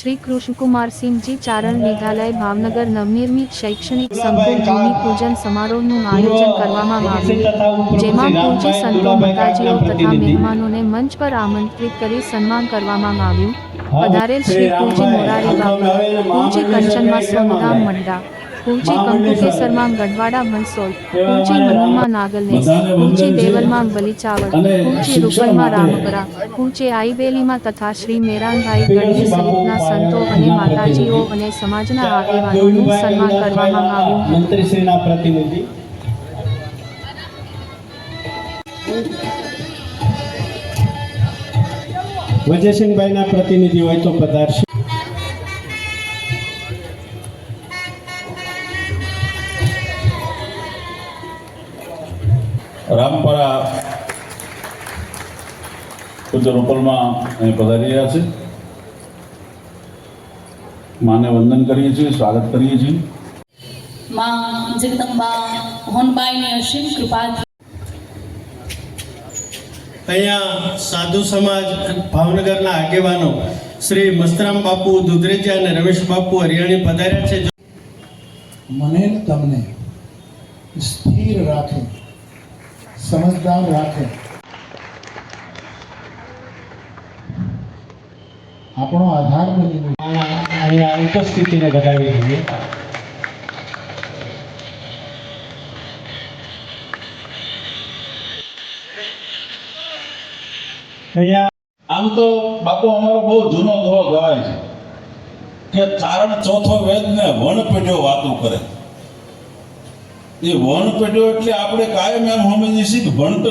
શ્રી કૃષ્ણકુમારસિંહજી ચારણ મેઘાલય ભાવનગર નવનિર્મિત શૈક્ષણિક સંકુલ ભૂમિ પૂજન સમારોહનું આયોજન કરવામાં આવ્યું. જેમાં પૂજ્ય સંતો માતાજીઓ તથા મહેમાનોને મંચ પર આમંત્રિત કરી સન્માન કરવામાં આવ્યું. પધારેલ શ્રી પૂજ્ય મોરારી બાપુ, પૂજ્ય કંચનમાં સોનધામ મંડા પૂજ્ય કંકુકેસરમાં ગઢવાડા મંસોલ પૂજ્ય મનુમાં નાગલનેસ પૂજ્ય દેવલમાં બલિચાવડ પૂજ્ય રૂપલમાં રામપરા પૂજ્ય આઈબેલીમાં તથા શ્રી મેરાનભાઈ ગઢવી સહિતના સંતો અને માતાજીઓ અને સમાજના આગેવાનોનું સન્માન કરવામાં આવ્યું. મંત્રીશ્રીના પ્રતિનિધિ. વજયસિંહભાઈના પ્રતિનિધિ હોય તો પધારશે. રામપરા પૂજ્ય રૂપલમાં અહીં પધારી રહ્યા છે. માને વંદન કરીએ છીએ સ્વાગત કરીએ છીએ. માં જગદંબા હોનબાઈની અસીમ કૃપા અહીંયા સાધુ સમાજ ભાવનગરના આગેવાનો શ્રી મસ્તરામ બાપુ દુધરેજા અને રમેશ બાપુ હરિયાણી પધાર્યા છે. મને તમને સ્થિર રાખે સમજદાર રાખે. આપણો આધાર બની અહીંયા ઉપસ્થિતિને વધાવી જોઈએ અહીંયા આમ તો બાપુ અમારો બહુ જૂનો દોહો ગવાય છે કે ચારણ ચોથો વેદ ને વણ પેઢ્યો વાતો કરે. એ વન પેઢ્યો એટલે આપણે કાયમ એમ સમજીએ છીએ કે ભણતર